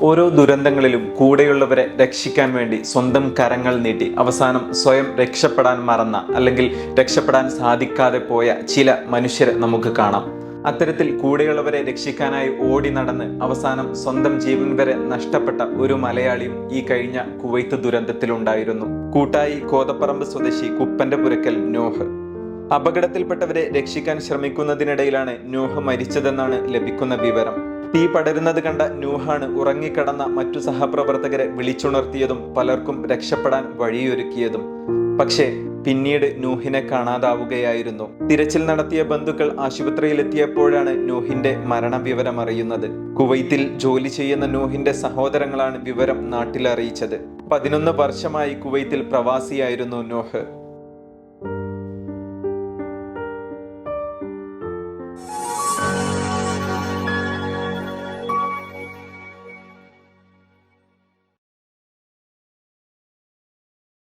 ഓരോ ദുരന്തങ്ങളിലും കൂടെയുള്ളവരെ രക്ഷിക്കാൻ വേണ്ടി സ്വന്തം കരങ്ങൾ നീട്ടി അവസാനം സ്വയം രക്ഷപ്പെടാൻ മറന്ന അല്ലെങ്കിൽ രക്ഷപ്പെടാൻ സാധിക്കാതെ പോയ ചില മനുഷ്യരെ നമുക്ക് കാണാം. അത്തരത്തിൽ കൂടെയുള്ളവരെ രക്ഷിക്കാനായി ഓടി നടന്ന് അവസാനം സ്വന്തം ജീവൻ വരെ നഷ്ടപ്പെട്ട ഒരു മലയാളിയും ഈ കഴിഞ്ഞ കുവൈത്ത് ദുരന്തത്തിലുണ്ടായിരുന്നു. കൂട്ടായി കോതപ്പറമ്പ് സ്വദേശി കുപ്പന്റെ പുരക്കൽ നോഹ്. അപകടത്തിൽപ്പെട്ടവരെ രക്ഷിക്കാൻ ശ്രമിക്കുന്നതിനിടയിലാണ് നൂഹ് മരിച്ചതെന്നാണ് ലഭിക്കുന്ന വിവരം. തീ പടരുന്നത് കണ്ട നൂഹാണ് ഉറങ്ങിക്കിടന്ന മറ്റു സഹപ്രവർത്തകരെ വിളിച്ചുണർത്തിയതും പലർക്കും രക്ഷപ്പെടാൻ വഴിയൊരുക്കിയതും. പക്ഷേ പിന്നീട് നൂഹിനെ കാണാതാവുകയായിരുന്നു. തിരച്ചിൽ നടത്തിയ ബന്ധുക്കൾ ആശുപത്രിയിലെത്തിയപ്പോഴാണ് നൂഹിന്റെ മരണവിവരം അറിയുന്നത് കുവൈത്തിൽ ജോലി ചെയ്യുന്ന നൂഹിന്റെ സഹോദരങ്ങളാണ് വിവരം നാട്ടിൽ അറിയിച്ചത് പതിനൊന്ന് വർഷമായി കുവൈത്തിൽ പ്രവാസിയായിരുന്നു നോഹ്.